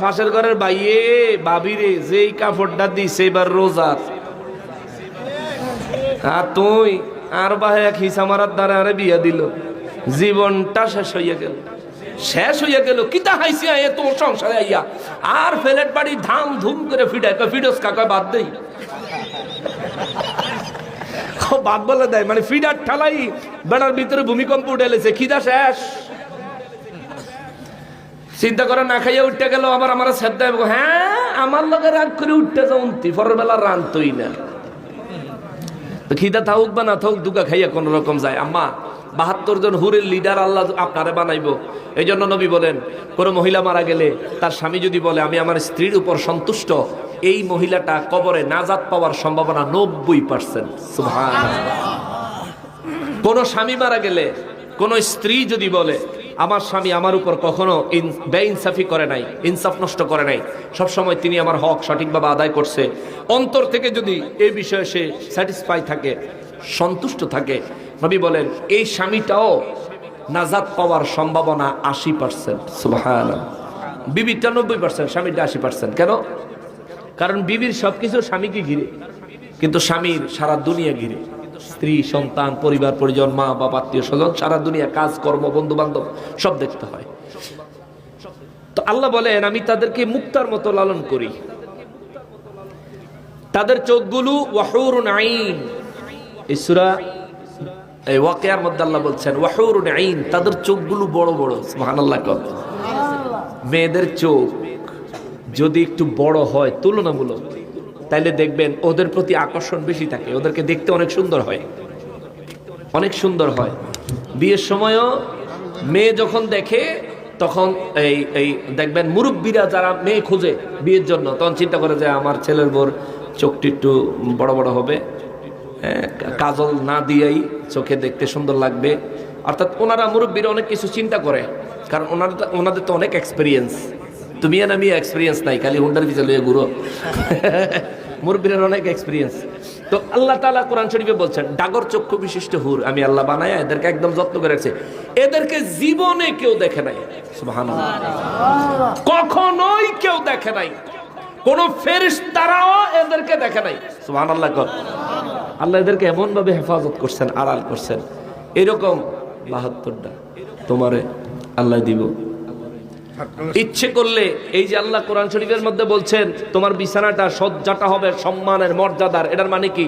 ফাঁসের ঘরের বাইয়ে, বাবিরে, যেই কাপড়টা দিছে এবার রোজার। আর তুই, আর বাহে এক দ্বারা আরে দিল। জীবনটা শেষ হইয়া গেল। শেষ হইয়া গেল। কিতা তোর সংসারে আইয়া? আর ফেলেট বাড়ি ধাম ধুম করে ফিডায়। কয় ফিডোস কাকা বাদ দেই। বাদ বলে দেয় মানে ফিডার ঠালাই বেড়ার ভিতরে ভূমিকম্প উঠে এলেছে। খিদা শেষ। চিন্তা করে না খাইয়া উঠতে গেল আবার আমার শ্রদ্ধা হ্যাঁ আমার লগে রাগ করে উঠতে যাও পরের বেলা রানতই না। খিদা থাকুক বা না থাকুক, দুগা খাইয়া কোন রকম যায়। আম্মা, বাহাত্তর জন হুরের লিডার আল্লাহ আপনারে বানাইবো। এই জন্য নবী বলেন, কোনো মহিলা মারা গেলে তার স্বামী যদি বলে, আমি আমার স্ত্রীর উপর সন্তুষ্ট এই মহিলাটা কবরে নাজাত পাওয়ার সম্ভাবনা নব্বই পার্সেন্ট কোন স্বামী মারা গেলে, কোন স্ত্রী যদি বলে আমার স্বামী আমার উপর কখনো ইন- বেইনসাফি করে নাই, ইনসাফ নষ্ট করে নাই। সব সময় তিনি আমার হক সঠিকভাবে আদায় করছে। অন্তর থেকে যদি এই বিষয়ে সে স্যাটিসফাই থাকে, সন্তুষ্ট থাকে, নবী বলেন, এই স্বামীটাও নাজাদ পাওয়ার সম্ভাবনা আশি পার্সেন্ট বিবিটা নব্বই পার্সেন্ট স্বামীটা আশি পার্সেন্ট কেন? কারণ বিবির সবকিছু স্বামীকে ঘিরে। কিন্তু স্বামীর সারা দুনিয়া ঘিরে। স্ত্রী সন্তান পরিবার পরিজন মা বাবা আত্মীয় স্বজন সারা দুনিয়া কাজ কর্ম বন্ধু বান্ধব সব দেখতে হয়। তো আল্লাহ বলেন আমি তাদেরকে মুক্তার মতো লালন করি। তাদের চোখগুলো ওয়াহুরুন আইন। এই সূরা এই ওয়াকিয়ার মধ্যে আল্লাহ বলছেন ওয়াহুরুন আইন তাদের চোখগুলো বড় বড় সুবহানাল্লাহ কর। মেয়েদের চোখ যদি একটু বড় হয় তুলনামূলক। তাইলে দেখবেন ওদের প্রতি আকর্ষণ বেশি থাকে ওদেরকে দেখতে অনেক সুন্দর হয়। অনেক সুন্দর হয়। বিয়ের সময়ও মেয়ে যখন দেখে তখন এই এই দেখবেন মুরব্বীরা যারা মেয়ে খোঁজে বিয়ের জন্য তখন চিন্তা করে যে আমার ছেলের বোর চোখটি একটু বড় বড় হবে। হ্যাঁ, কাজল না দিয়েই চোখে দেখতে সুন্দর লাগবে। অর্থাৎ ওনারা মুরব্বীরা অনেক কিছু চিন্তা করে কারণ ওনাদের তো- ওনাদের তো অনেক এক্সপিরিয়েন্স তুমি আর আমি এক্সপিরিয়েন্স নাই খালি হুন্ডার পিছনে লইয়া ঘুরো। মুরব্বীর অনেক এক্সপিরিয়েন্স তো আল্লাহ তাআলা কোরআন শরীফে বলছেন ডাগর চক্ষু বিশিষ্ট হুর আমি আল্লাহ বানায় এদেরকে একদম যত্ন করে রাখছি। এদেরকে জীবনে কেউ দেখে নাই। কখনোই কেউ দেখে নাই। কোন ফেরেশতারাও এদেরকে দেখে নাই। সুবহানাল্লাহ কর। আল্লাহ এদেরকে এমন ভাবে হেফাজত করছেন আড়াল করছেন। এরকম বাহাত্তরটা তোমারে আল্লাহ দিব। ইচ্ছে করলে এই যে আল্লাহ কোরআন শরীফের মধ্যে বলছেন, তোমার বিছানাটা সজ্জাটা হবে, সম্মানের মর্যাদার। এটার মানে কি?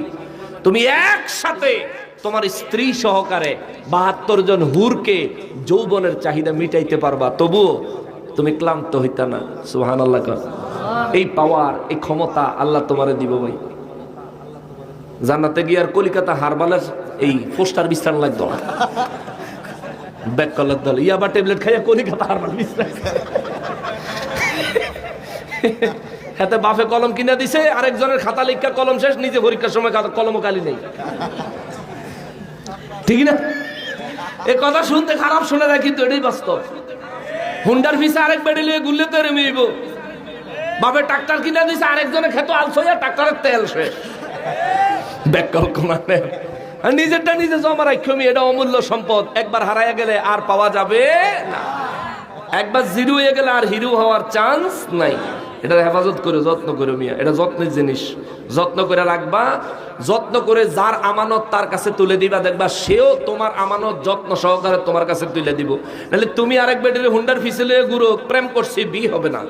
তুমি একসাথে তোমার স্ত্রী সহকারে বাহাত্তর জন হুরকে যৌবনের চাহিদা মিটাইতে পারবা। তবুও তুমি ক্লান্ত হইতা না। সুহান আল্লাহ এই পাওয়ার, এই ক্ষমতা আল্লাহ তোমারে দিব ভাই। জান্নাতে গিয়ে আর কলিকাতা হারবালের এই পোস্টার বিস্তার লাগতো না। ব্যাক কলার দল। ইয়াবা ট্যাবলেট খাইয়া কলিকাতা হারবাল বিস্তার হাতে বাফে কলম কিনে দিছে, আরেকজনের খাতা লিখা কলম শেষ, নিজে পরীক্ষার সময় খাতা- কলম কালি নেই। ঠিক না? এ কথা শুনতে খারাপ, শুনে না কিন্তু এটাই বাস্তব। হুন্ডার ফিসে আরেক বেড়ে লিয়ে গুললে তো রেমিব বাপে ট্রাক্টর কিনে দিছে, আরেকজনের খেতো আলসো হইয়া ট্রাক্টরের তেল শেষ। কোনানে আর নিজেরটা নিজে জমা রাখমি এটা অমূল্য সম্পদ। একবার হারাইয়া গেলে আর পাওয়া যাবে না। একবার জিরো হয়ে গেলে আর হিরো হওয়ার চান্স নাই। এটা হেফাজত করে, যত্ন করে মিয়া। এটা যত্নের জিনিস। যত্ন করে রাখবা। যত্ন করে যার আমানত তার কাছে তুলে দিবা, দেখবা সেও তোমার আমানত যত্ন সহকারে তোমার কাছে তুলে দিব। নাহলে তুমি আরেক বেডের হুন্ডার ফিসেলে গুরু প্রেম করছি, বিয়ে হবে না।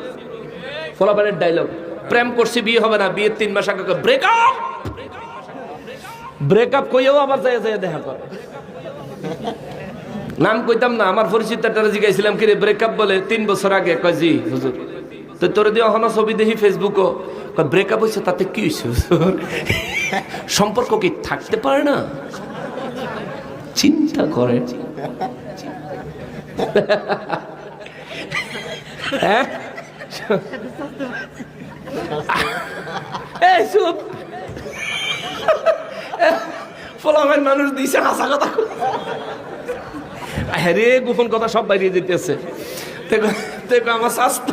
ফলাফলের ডায়লগ প্রেম করছি, বিয়ে হবে না। বিয়ের তিন মাস আগে ব্রেকআপ ব্রেকআপ কইও আবার যায় যায় দেখা করে। নাম কইতাম না, আমার পরিচিত একটা জিজ্ঞাসিলাম কি রে ব্রেকআপ বলে, তিন বছর আগে? কয়, জি, হুজুর। তো তোর দিয়ে অহনো ছবি দেখি ফেসবুকও ব্রেকআপ হয়েছে তাতে কি হয়েছে হুজুর? সম্পর্ক কি থাকতে পারে না? চিন্তা করে। হ্যাঁ? চুপ। ফলামের মানুষ দিছে, হাসা কথা হ্যারে গোপন কথা সব বাইরে যেতেছে। দেখো আমার স্বাস্থ্য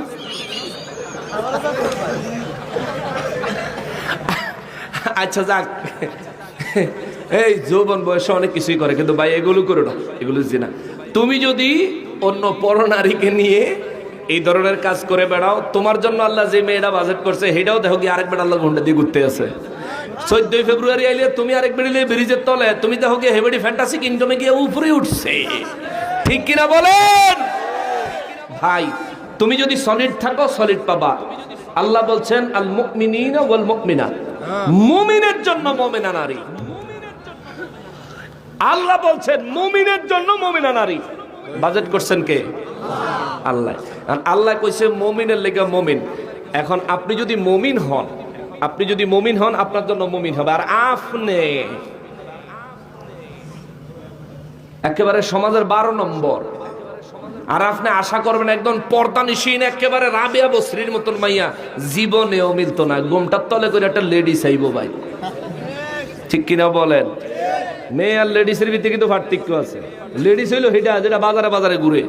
আচ্ছা যাক। এই, যৌবন বয়সে অনেক কিছুই করে, কিন্তু ভাই, এগুলো করো না, এগুলো যে না। তুমি যদি অন্য পরনারীকে নিয়ে এই ধরনের কাজ করে বেড়াও, তোমার জন্য আল্লাহ যে মেয়েটা বাজেট করছে, সেটাও দেখো কি আরেক বেড়া আল্লাহ ঘণ্টা দিয়ে ঘুরতে আছে চোদ্দই ফেব্রুয়ারি আইলে তুমি আরেক বেড়িলে ব্রিজের তলে, তুমি দেখো কি হেবেডি ফ্যান্টাসি কিংডমে গিয়ে উপরে উঠছে। ঠিক কিনা বলেন? ভাই, তুমি যদি সলিড থাকো সলিড পাবা। আল্লাহ বলছেন আল মুকমিনিনা ওয়াল মুকমিনা মুমিনের জন্য মুমিনা নারী। আল্লাহ বলছেন, মুমিনের জন্য মুমিনা নারী। বাজেট করছেন কে? আল্লাহ। আল্লাহ কইছে, মুমিনের লেগে মুমিন। এখন আপনি যদি মুমিন হন আপনি যদি মমিন হন, আপনার জন্য মুমিন হবে। আর আপনি, একেবারে সমাজের বারো নম্বর। আর আপনি আশা করবেন একদম পর্দা নিশীন একেবারে মতন মাইয়া মিলতো না। গোমটার তলে করে একটা ভাই। ঠিক কিনা বলেন? মেয়ে আর লেডিসের ভিতরে কিন্তু পার্থক্য আছে। লেডিস হইল হিটা যেটা বাজারে বাজারে ঘুরে।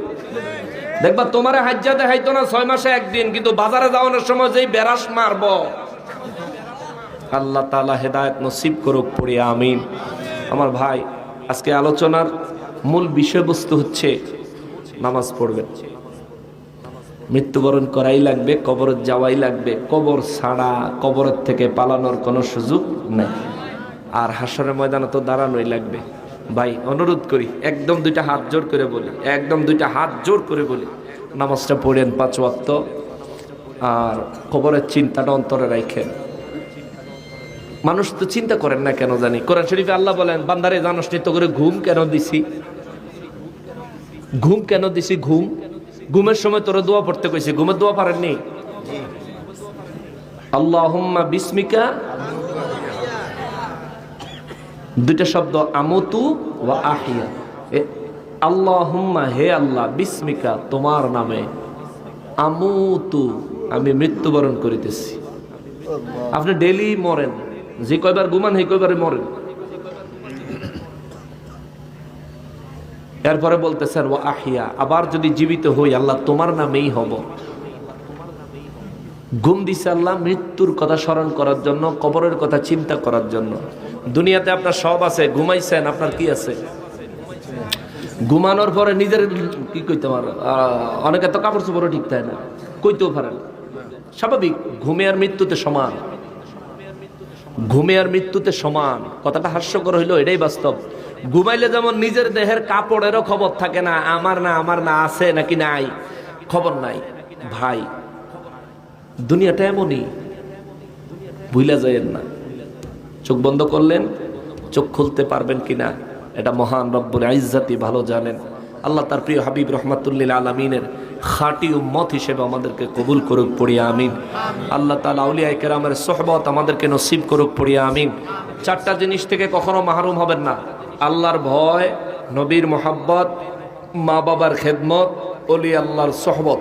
দেখবা তোমারে হাজ্জা দেখাইতো না ছয় মাসে একদিন, কিন্তু বাজারে যাওয়ানোর সময় যেই বেরাস মারব আল্লাহ তালা হেদায়ত নসিব করুক পড়ে, আমিন। আমার ভাই, আজকে আলোচনার মূল বিষয়বস্তু হচ্ছে নামাজ পড়বেন। মৃত্যুবরণ করাই লাগবে, কবর যাওয়াই লাগবে। কবর ছাড়া কবরের থেকে পালানোর কোনো সুযোগ নেই। আর হাসরের ময়দানে তো দাঁড়ানোই লাগবে। ভাই, অনুরোধ করি, একদম দুইটা হাত জোর করে বলি, একদম দুইটা হাত জোর করে বলি, নামাজটা পড়েন পাঁচ ওয়াক্ত। আর কবরের চিন্তাটা অন্তরে রাখেন। মানুষ তো চিন্তা করেন না কেন জানি? কোরআন শরীফে আল্লাহ বলেন, বান্দারে জানস নি করে ঘুম কেন দিছি? ঘুম কেন দিছি ঘুম? ঘুমের সময় তোরা দোয়া পড়তে কইছি, ঘুমের দোয়া পারেননি? আল্লাহুম্মা বিস্মিকা। দুইটা শব্দ, আমতু ওয়া আহিয়া। আল্লাহুম্মা হে আল্লাহ, বিস্মিকা তোমার নামে। আমুতু, আমি মৃত্যুবরণ করিতেছি। আপনি ডেলি মরেন। যে কয়বার ঘুমান সেই কয়বারে মরেন এরপরে বলতেছেন ও আহিয়া আবার যদি জীবিত হই আল্লাহ তোমার নামেই হব। ঘুম দিছে আল্লাহ মৃত্যুর কথা স্মরণ করার জন্য, কবরের কথা চিন্তা করার জন্য। দুনিয়াতে আপনার সব আছে, ঘুমাইছেন, আপনার কি আছে? ঘুমানোর পরে নিজের কি কইতে পার? অনেকে তো কাপড় চোপড়ও ঠিক থাকে না, কইতেও পারেন স্বাভাবিক, ঘুমে আর মৃত্যুতে সমান। ঘুমে আর মৃত্যুতে সমান। কথাটা হাস্যকর হইল, এটাই বাস্তব। ঘুমাইলে যেমন নিজের দেহের কাপড়েরও খবর থাকে না, আমার না আমার না, আছে নাকি নাই? খবর নাই। ভাই, দুনিয়াটা এমনই। ভুইলা যায়েন না। চোখ বন্ধ করলেন, চোখ খুলতে পারবেন কিনা, এটা মহান রব্বুল আইজাতি ভালো জানেন। আল্লাহ তার প্রিয় হাবিব রহমাতুল্লিল আলমিনের খাঁটি উম্মত হিসেবে আমাদেরকে কবুল করুক, পড়িয়া আমিন। আল্লাহ তালা আউলিয়া কেরামের সোহবত আমাদেরকে নসিব করুক, পড়িয়া আমিন। চারটা জিনিস থেকে কখনো মাহরুম হবেন না। আল্লাহর ভয়, নবীর মোহাব্বত মা বাবার খেদমত, অলি আল্লাহর সোহবত।